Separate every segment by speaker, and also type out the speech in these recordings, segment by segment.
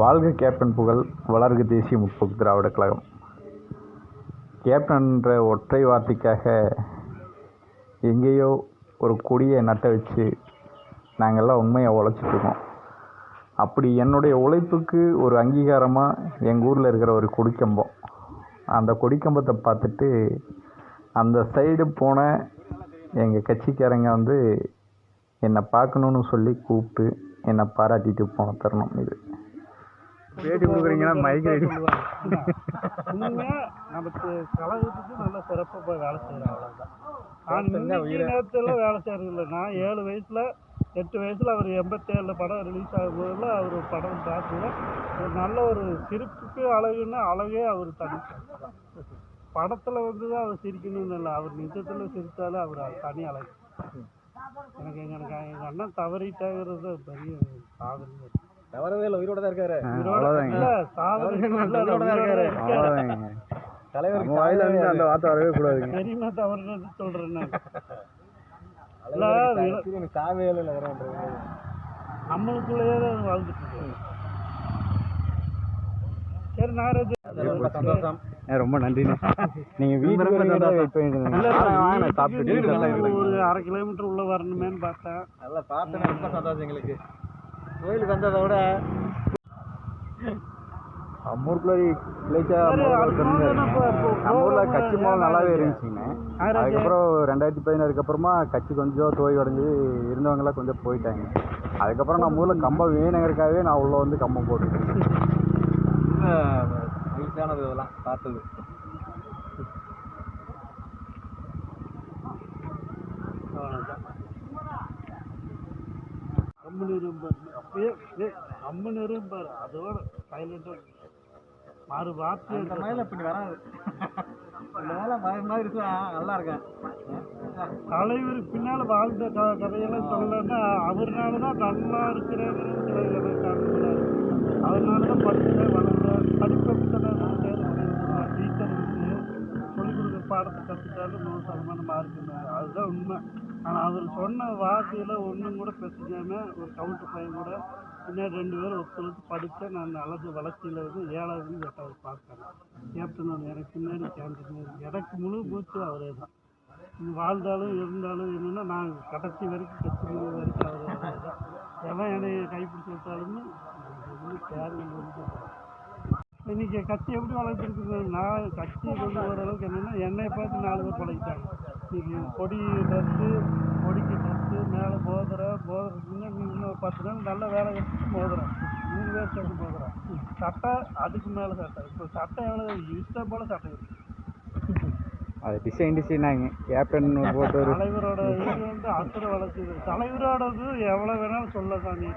Speaker 1: வாழ்க கேப்டன் புகழ் வளர்க தேசிய முற்போக்கு திராவிட கழகம். கேப்டன் என்ற ஒற்றை வார்த்தைக்காக எங்கேயோ ஒரு கொடியை நட்ட வச்சு நாங்கள்லாம் உண்மையாக உழைச்சிட்ருக்கோம் அப்படி என்னுடைய உழைப்புக்கு ஒரு அங்கீகாரமாக எங்கள் ஊரில் இருக்கிற ஒரு கொடிக்கம்பம். அந்த கொடிக்கம்பத்தை பார்த்துட்டு அந்த சைடு போன எங்கள் கட்சிக்காரங்க வந்து என்னை பார்க்கணுன்னு சொல்லி கூப்பிட்டு என்னை பாராட்டிட்டு போன தருணம் இது. பேட்டி கொடுக்குறீங்கன்னா மைக் ரெடி
Speaker 2: உண்மையா நமக்கு கழகத்துக்கு நல்ல சிறப்பாக போய் வேலை செய்யறேன் அவ்வளோதான் நான் இன்னைக்கு நேரத்தில் வேலை செய்யறது இல்லை நான் ஏழு வயசுல எட்டு வயசுல அவர் எண்பத்தேழில் படம் ரிலீஸ் ஆகும்போதுல அவர் படம் பார்த்தீங்கன்னா ஒரு நல்ல ஒரு சிரிப்புக்கு அழகுன்னா அழகே அவர் தனி. படத்தில் வந்து தான் அவர் சிரிக்கணும்னு இல்லை. அவர் நிஜத்தில் சிரித்தாலும் அவர் தனி அழகு. எனக்கு எனக்கு எங்கள் அண்ணன் தவறிட்டாங்கிறது பெரிய சாதனை.
Speaker 3: தவறவே இல்லை உயிரோட தான் இருக்காரு. உயிரோட தான் தலைவர்
Speaker 1: நம்ம வாயில இருந்து அந்த வார்த்தை வரவே கூடாதுங்க.
Speaker 2: தெரியுமா சொல்றேன்
Speaker 3: எனக்கு சாவே இல்லை
Speaker 2: நம்மளுக்குள்ளேயே தான் வாழ்ந்துட்டு. சரி நாராஜ்
Speaker 3: ரொம்ப சந்தோஷம்.
Speaker 1: ரொம்ப நன்றிண்ணே. நீங்கள் வீட்டுக்கு.
Speaker 2: ஒரு அரை கிலோமீட்டர் உள்ள வரணுமேன்னு பார்த்தேன்.
Speaker 3: நல்லா பார்த்தேன்னா ரொம்ப சந்தோஷம் எங்களுக்கு. கோயிலுக்கு வந்ததை விட
Speaker 2: நம்ம
Speaker 1: ஊரில் கட்சி முதல்ல நல்லாவே இருந்துச்சுங்க? அதுக்கப்புறம் ரெண்டாயிரத்தி பதினாறுக்கு அப்புறமா கட்சி கொஞ்சம் தோய் அடைஞ்சு இருந்தவங்களாம் கொஞ்சம் போயிட்டாங்க. அதுக்கப்புறம் நம்ம ஊரில் கம்பம் வேணுங்கிறதுக்காகவே நான் உள்ள வந்து கம்பம்
Speaker 3: ரொம்ப மகிழ்ச்சியானது இதெல்லாம் பார்த்தது.
Speaker 2: அம்மன் அம்மன் இரும்பார் அதோட சைலண்டா மாறு வார்த்தை
Speaker 3: அந்த மாதிரிலாம் இப்படி வராது. இந்த மாதிரி மாதிரி நல்லா இருக்கேன்
Speaker 2: தலைவர் பின்னால வாழ்ந்த க கதையெல்லாம் சொல்லலைன்னா அவர்னால தான் நல்லா இருக்கிறேங்கிறது எனக்கு காரணம் அதனால தான் படிக்கிறேன் வளர்றேன் படிப்பை டீச்சர் சொல்லிக் கொடுக்குற பாடத்தை கற்றுட்டாலும் நூறு சதமானம் மார்க்குங்க அதுதான் உண்மை. ஆனால் அவர் சொன்ன வார்த்தையில் ஒன்றும் கூட பேசிக்காம ஒரு கவுண்டர் பையன் கூட பின்னாடி ரெண்டு பேரும் ஒத்துழைத்து படித்தேன் நான் அழகு வளர்ச்சியில் வந்து ஏழாவது எட்டாவது பார்த்தேன் கேப்டன் அவர் எனக்கு பின்னாடி கேப்டன். எனக்கு முழு மூச்சு அவரே தான். வாழ்ந்தாலும் இருந்தாலும் என்னென்னா நான் கடைசி வரைக்கும் கட்சி முடிவு வரைக்கும் அவரே தான். எவன் என்னை கைப்பிடிச்சு விட்டாலுமே இன்றைக்கி இன்னைக்கு கட்சி எப்படி வளர்த்துருக்குது நான் கட்சி கொண்டு ஓரளவுக்கு என்னென்னா என்னை பார்த்து நாலு பேர் பழகிட்டாங்க. கொடி ட்ரெஸ்ஸு கொடிக்கு ட்ரெஸ்ஸு மேலே போதுற போதுறதுன்னு இன்னும் பத்து நாள் நல்ல வேலை கிடைச்சிட்டு மோதுறேன் மூணு பேர் சேர்ந்து மோதுறேன் சட்டை அதுக்கு மேலே சட்டை. இப்போ சட்டை எவ்வளோ இஷ்டம் போல் சட்டை இருக்கு.
Speaker 1: அது டிசைன் டிசைனாங்க கேப்டன் போட்டு ஒரு
Speaker 2: தலைவரோட இது வந்து அசுர வளர்ச்சி. தலைவரோடது எவ்வளோ வேணாலும் சொல்ல சாமி.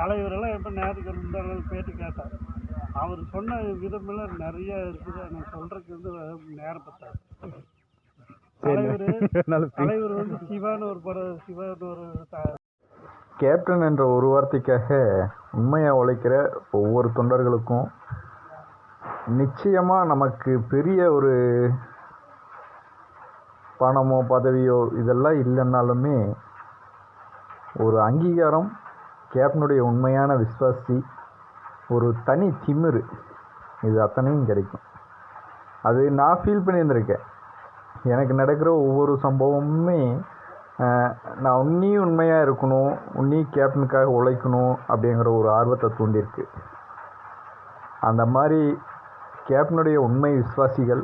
Speaker 2: தலைவரெல்லாம் எப்போ நேரத்துக்கு இருந்தாலும் பேட்டி கேட்டார் அவர் சொன்ன விதமெல்லாம் நிறைய இருக்குது. நான் சொல்றதுக்கு வந்து நேரம் பத்தாது. தலைவர் வந்து சிவான்னு ஒரு படம் சிவான்னு ஒரு
Speaker 1: கேப்டன் என்ற ஒரு வார்த்தைக்காக உண்மையாக உழைக்கிற ஒவ்வொரு தொண்டர்களுக்கும் நிச்சயமாக நமக்கு பெரிய ஒரு பணமோ பதவியோ இதெல்லாம் இல்லைன்னாலுமே ஒரு அங்கீகாரம் கேப்டனுடைய உண்மையான விஸ்வாசி ஒரு தனி திமிரு இது அத்தனையும் கிடைக்கும். அது நான் ஃபீல் பண்ணியிருந்திருக்கேன். எனக்கு நடக்கிற ஒவ்வொரு சம்பவமுமே நான் உன்னியும் உண்மையாக இருக்கணும் உன்னியும் கேப்டனுக்காக உழைக்கணும் அப்படிங்கிற ஒரு ஆர்வத்தை தூண்டியிருக்கு. அந்த மாதிரி கேப்டனுடைய உண்மை விசுவாசிகள்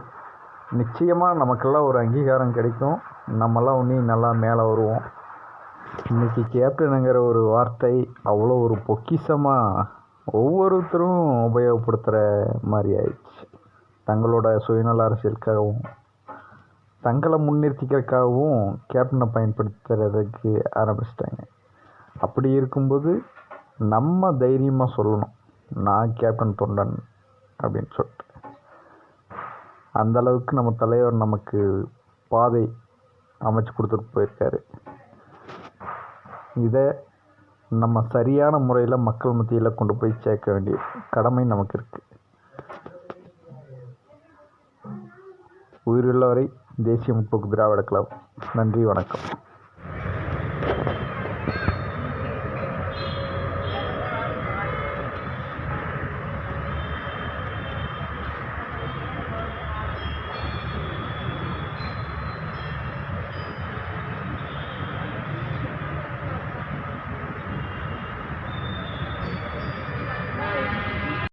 Speaker 1: நிச்சயமாக நமக்கெல்லாம் ஒரு அங்கீகாரம் கிடைக்கும். நம்மெல்லாம் உன்னையும் நல்லா மேலே வருவோம். இன்றைக்கி கேப்டனுங்கிற ஒரு வார்த்தை அவ்வளோ ஒரு பொக்கிஷமாக ஒவ்வொருத்தரும் உபயோகப்படுத்துகிற மாதிரி ஆயிடுச்சு. தங்களோட சுயநல அரசியலுக்காகவும் தங்களை முன்னிறுத்திக்கிறதுக்காகவும் கேப்டனை பயன்படுத்துறதுக்கு ஆரம்பிச்சிட்டாங்க. அப்படி இருக்கும்போது நம்ம தைரியமாக சொல்லணும். நான் கேப்டன் தொண்டன் அப்படின்னு சொல்லிட்டு. அந்த அளவுக்கு நம்ம தலைவர் நமக்கு பாதை அமைச்சு கொடுத்துட்டு போயிருக்காரு. இதை நம்ம சரியான முறையில் மக்கள் மத்தியில் கொண்டு போய் சேர்க்க வேண்டிய கடமை நமக்கு இருக்குது உயிருள்ளவரை தேசிய முற்போக்கு திராவிட கழகம். நன்றி வணக்கம்.